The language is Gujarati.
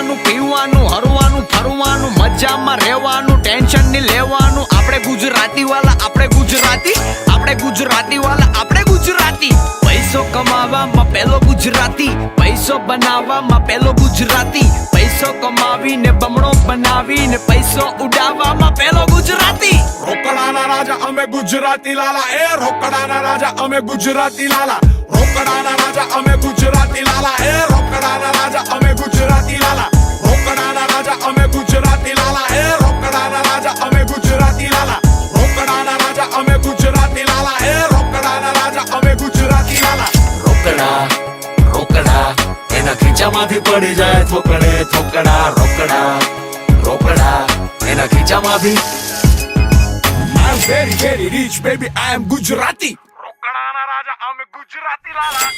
ખાવાનું, પીવાનું, હરવાનું, ફરવાનું, મજામાં રહેવાનું ટેન્શનની લેવાનું. આપણે ગુજરાતી વાલા આપણે ગુજરાતી આપણે ગુજરાતી વાલા આપણે ગુજરાતી. પૈસો કમાવામાં પેલો ગુજરાતી, પૈસો બનાવવામાં પેલો ગુજરાતી. પૈસો કમાવીને બમણો બનાવીને પૈસો ઉડાવવામાં પેલો ગુજરાતી. રોકડાના રાજા, અમે ગુજરાતી લાલા. એ રોકડાના રાજા, અમે ગુજરાતી લાલા. રોકડાના રાજા ગુજરાતી એ રોકડાના રાજા અમે ગુજરાતી લાલા રોકડા રોકડા એના ખીચામાંથી પડી જાય થોકડે થોકડા રોકડા રોકડા એના ખીચામાંથી I am very very rich baby I am Gujarati રોકડાના રાજા અમે ગુજરાતી લાલા